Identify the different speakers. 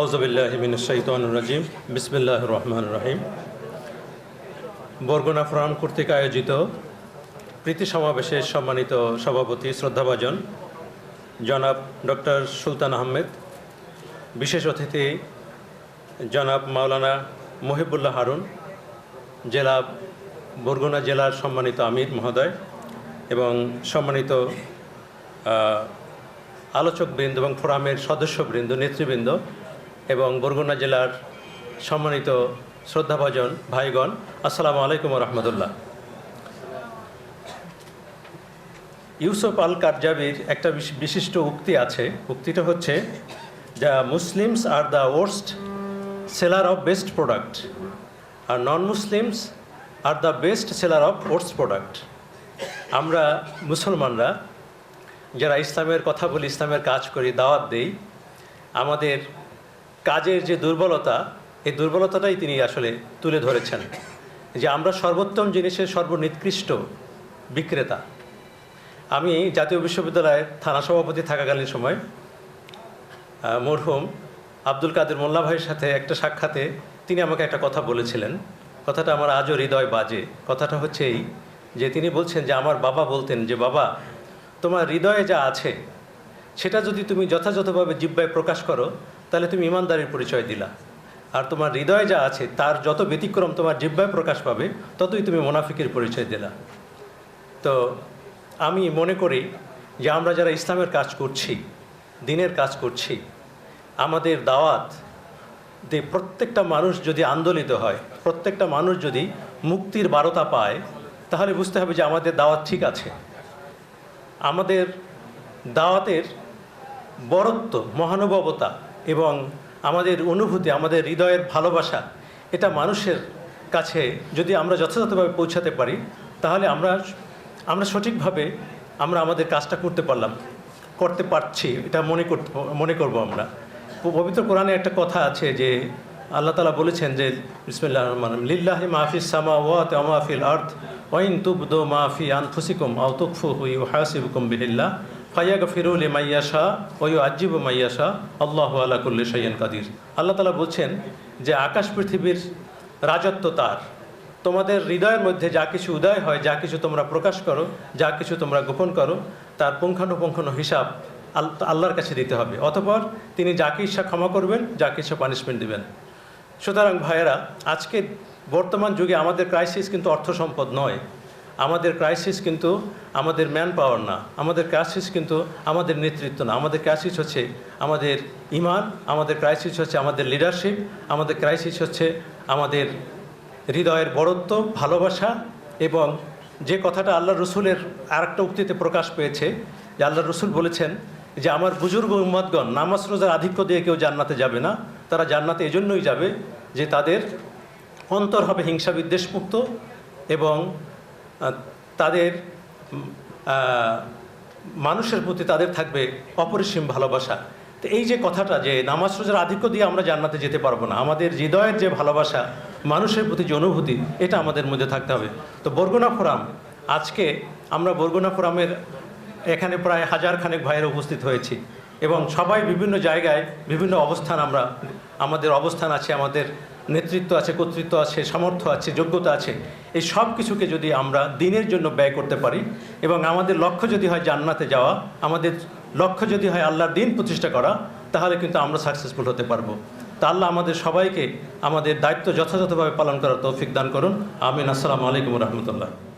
Speaker 1: আউজবিল্লাহিমিনশাইতানুরাজিম বিসমিল্লাহ রহমান রহিম। বরগুনা ফোরাম কর্তৃক আয়োজিত প্রীতি সমাবেশের সম্মানিত সভাপতি শ্রদ্ধাভাজন জনাব ডক্টর সুলতান আহমেদ, বিশেষ অতিথি জনাব মাওলানা মহিবুল্লাহ হারুন, জেলা বরগুনা জেলার সম্মানিত আমির মহোদয় এবং সম্মানিত আলোচকবৃন্দ এবং ফোরামের সদস্যবৃন্দ, নেতৃবৃন্দ এবং বরগুনা জেলার সম্মানিত শ্রদ্ধাভাজন ভাইগণ, আসসালামু আলাইকুম রহমতুল্লাহ ইউসুফ আল কারজাবির একটা বিশ- বিশিষ্ট উক্তি আছে। উক্তিটা হচ্ছে the Muslims are the worst seller of best product R non Muslims are the best seller of worst product আমরা মুসলমানরা যারা ইসলামের কথা বলি ইসলামের কাজ করি দাওয়াত দেই, আমাদের কাজের যে দুর্বলতা, এই দুর্বলতাটাই তিনি আসলে তুলে ধরেছেন। যে আমরা সর্বোত্তম জিনিসের সর্বনিকৃষ্ট বিক্রেতা। আমি জাতীয় বিশ্ববিদ্যালয়ের থানা সভাপতি থাকাকালীন সময় মরহুম আব্দুল কাদের মোল্লা ভাইয়ের সাথে একটা সাক্ষাতে তিনি আমাকে একটা কথা বলেছিলেন। কথাটা আমার আজও হৃদয় বাজে। কথাটা হচ্ছে এই যে তিনি বলছেন যে, আমার বাবা বলতেন যে, বাবা তোমার হৃদয়ে যা আছে, সেটা যদি তুমি যথাযথভাবে জিব্বায় প্রকাশ করো, তাহলে তুমি ইমানদারির পরিচয় দিলা। আর তোমার হৃদয়ে যা আছে, তার যত ব্যতিক্রম তোমার জিব্বায় প্রকাশ পাবে, ততই তুমি মোনাফিকের পরিচয় দিলা। তো আমি মনে করি যে আমরা যারা ইসলামের কাজ করছি, দিনের কাজ করছি, আমাদের দাওয়াত যে প্রত্যেকটা মানুষ যদি আন্দোলিত হয়, প্রত্যেকটা মানুষ যদি মুক্তির বারতা পায়, তাহলে বুঝতে হবে যে আমাদের দাওয়াত ঠিক আছে। আমাদের দাওয়াতের বরত্ব মহানুভবতা এবং আমাদের অনুভূতি আমাদের হৃদয়ের ভালোবাসা এটা মানুষের কাছে যদি আমরা যথাযথভাবে পৌঁছাতে পারি তাহলে আমরা আমরা সঠিকভাবে আমরা আমাদের কাজটা করতে পারলাম করতে পারছি এটা মনে করতে মনে করব আমরা। পবিত্র কোরআনে একটা কথা আছে যে আল্লাহ তালা বলেছেন যে বিসমিল্লাহ রহমান রহিম, লিল্লাহি মাহফিস সামা ওয়াত মাহফিল আর্থ ওয়াইন তুবদো মাহফি আনফুসিকুম আও তুকফু হুই হাসিবুকুম বিহিল্লাহ ফাইয়াগ ফিরুল মাইয়াশা ওয়ু আজিব মাইয়াশা আল্লাহ আলা কুল্লি সাইয়ান কাদির। আল্লাহ তালা বলছেন যে আকাশ পৃথিবীর রাজত্ব তার। তোমাদের হৃদয়ের মধ্যে যা কিছু উদয় হয়, যা কিছু তোমরা প্রকাশ করো, যা কিছু তোমরা গোপন করো, তার পুঙ্খানুপুঙ্খানু হিসাব আল- আল্লাহর কাছে দিতে হবে। অতপর তিনি যাকে ইচ্ছা ক্ষমা করবেন, যাকে ইচ্ছা পানিশমেন্ট দিবেন। সুতরাং ভাইয়েরা, আজকে বর্তমান যুগে আমাদের ক্রাইসিস কিন্তু অর্থ সম্পদ নয়। আমাদের ক্রাইসিস কিন্তু আমাদের ম্যান পাওয়ার না। আমাদের ক্রাইসিস কিন্তু আমাদের নেতৃত্ব না। আমাদের ক্রাইসিস হচ্ছে আমাদের ইমান, আমাদের ক্রাইসিস হচ্ছে আমাদের লিডারশিপ আমাদের ক্রাইসিস হচ্ছে আমাদের হৃদয়ের বড়ত্ব ভালোবাসা এবং যে কথাটা আল্লাহ রসুলের আরেকটা উক্তিতে প্রকাশ পেয়েছে, যে আল্লাহ রসুল বলেছেন যে, আমার বুজুর্গ উম্মাদগণ নামাজ রোজার আধিক্য দিয়ে কেউ জান্নাতে যাবে না। তারা জান্নাতে এজন্যই যাবে যে তাদের অন্তর হবে হিংসা বিদ্বেষমুক্ত এবং তাদের মানুষের প্রতি তাদের থাকবে অপরিসীম ভালোবাসা। তো এই যে কথাটা যে নামাজ রোজার আধিক্য দিয়ে আমরা জান্নাতে যেতে পারব না, আমাদের হৃদয়ের যে ভালোবাসা, মানুষের প্রতি যে অনুভূতি, এটা আমাদের মধ্যে থাকতে হবে। তো বরগুনা ফোরাম, আজকে আমরা বরগুনা ফোরামের এখানে প্রায় হাজার খানেক ভাইয়ের উপস্থিত হয়েছি এবং সবাই বিভিন্ন জায়গায় বিভিন্ন অবস্থান আমরা, আমাদের অবস্থান আছে, আমাদের নেতৃত্ব আছে, কর্তৃত্ব আছে, সামর্থ্য আছে, যোগ্যতা আছে, এই সব কিছুকে যদি আমরা দিনের জন্য ব্যয় করতে পারি এবং আমাদের লক্ষ্য যদি হয় জান্নাতে যাওয়া, আমাদের লক্ষ্য যদি হয় আল্লাহর দিন প্রতিষ্ঠা করা, তাহলে কিন্তু আমরা সাকসেসফুল হতে পারব। তা আল্লাহ আমাদের সবাইকে আমাদের দায়িত্ব যথাযথভাবে পালন করার তৌফিক দান করুন। আমিন। আসসালামু আলাইকুম রহমতুল্লাহ।